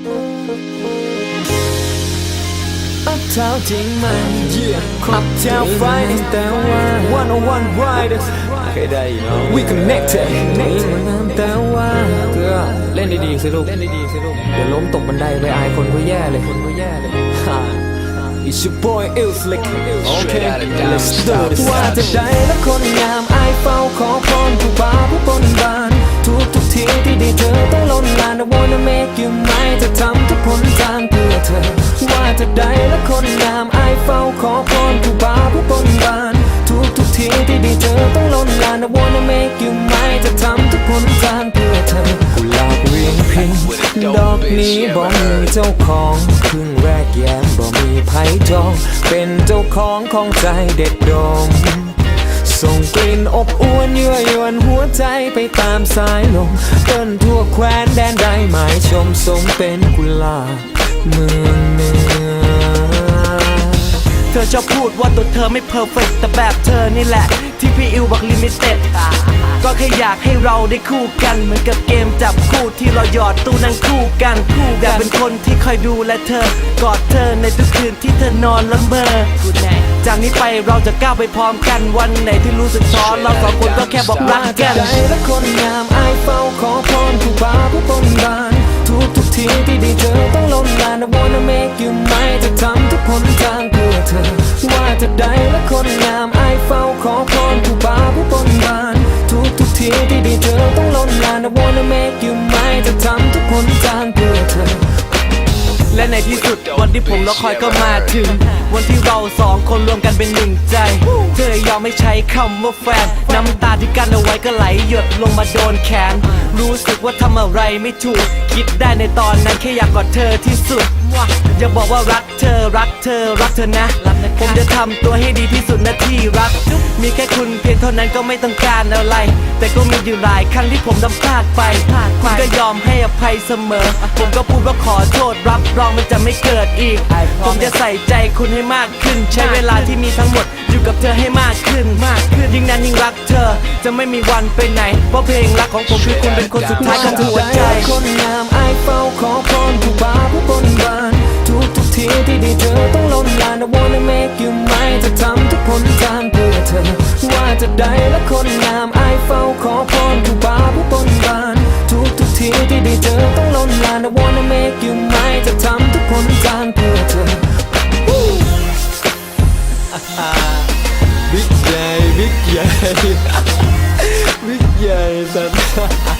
อัพเท้าจริงไหม Yeah อัพเท้าไฟแต่ว่า one on one riders เคยได้เนาะ we connected นี่มันงามแต่ว่าเกลือเล่นดีๆสิลูกเล่นดีๆสิลูกเดี๋ยวล้มตกบันไดไปอายคนก็แย่เลยคนก็แย่เลย It's your boy Ill Slick Okay let's do this ว่าจะได้และคนงามอายเฝ้าขอพรผู้บ่าวผู้บนบาน ทุกทุกทีที่ได้เจอต้องล้นลาน I wanna make you mine จะ ทำทุกผลทางเพื่อเธอ ว่าจะได้และคนงามอายเฝ้าขอพรผู้บาผู้บนบาน ทุกทุกทีที่ได้เจอต้องล้นลาน I wanna make you mine จะทำทุกผลทางเพื่อเธอกุหลาบเวียงพิงดอกนี้บ่มีเจ้าของครึ่งแรกแย้มบ่มีไผ่จอง เป็นเจ้าของของใจเด็ดดม ส่งกลิ่นอบอวนยั่วยวนหัวใจไปตามสายลมเดินทั่วแคว้นแดนใดหมายชมสมเป็นกุหลาบเมืองเนือเธอชอบพูดว่าตัวเธอไม่เพอร์เฟกแต่แบบเธอนี่แหละ ที่พี่อิวบอกลิมิเต็ดก็แค่อยากให้เราได้คู่กัน เหมือนกับเกมจับคู่ที่เราหยอดตู้นั่งคู่กันคู่อยากเป็นคนที่คอยดูแลเธอกอดเธอในทุกคืนที่เธอนอนละเมอ จากนี้ไปเราจะก้าวไปพร้อมกันวันไหนที่รู้สึกท้อเราสองคนก็แค่บอกรักกันได้และคนงามอายเฝ้าขอพรผู้บ่าวผู้บนบานทุกทุกทีที่ได้เจอต้องล้นลาน I wanna make you mine จะทำทุกผลทางเพื่อเธอ ว่าจะได้และคนงามอายเฝ้าขอพรผู้บ่าวผู้บนบานทุกทุกทีที่ได้เจอต้องล้นลาน I wanna make you mine จะทำทุกผลทางเพื่อเธอ และในที่สุดวันที่ผมรอคอยก็มาถึง วันที่เราสองคนรวมกันเป็นหนึ่งใจ เธอยอมไม่ใช้คำว่าแฟน น้ำตาที่กั้นเอาไว้ก็ไหลหยดลงมาโดนแขน รู้สึกว่าทำอะไรไม่ถูก คิดได้ในตอนนั้นแค่อยากกอดเธอที่สุดอย่าบอกว่ารักเธอรักเธอรักเธอนะ ผมจะทำตัวให้ดีที่สุดนะที่รัก มีแค่คุณเพียงเท่านั้นก็ไม่ต้องการอะไร แต่ก็มีอยู่หลายครั้งที่ผมทำพลาดไปคุณก็ยอมให้อภัยเสมอ ผมก็พูดว่าขอโทษรับรองมันจะไม่เกิดอีก ผมจะใส่ใจคุณให้มากขึ้น ใช้เวลาที่มีทั้งหมดอยู่กับเธอให้มากขึ้นมากขึ้นยิ่งนานยิ่งรักเธอ จะไม่มีวันไปไหน เพราะเพลงรักของผมคือคุณเป็นคนสุดท้ายของหัวใจคนงามอายเฝ้าขอพรผู้บ่าวผู้บนบานทุกทุกทีที่ได้เจอต้องล้นลาน I wanna make you mine จะทำทุกผลทางเพื่อเธอ ว่าจะได้และคนงามอายเฝ้าขอพรผู้บ่าวผู้บนบานทุกทุกทีที่ได้เจอต้องล้นลาน I wanna make you mine จะทำทุกผลทางเพื่อเธอ บิ๊กใหญ่บิ๊ก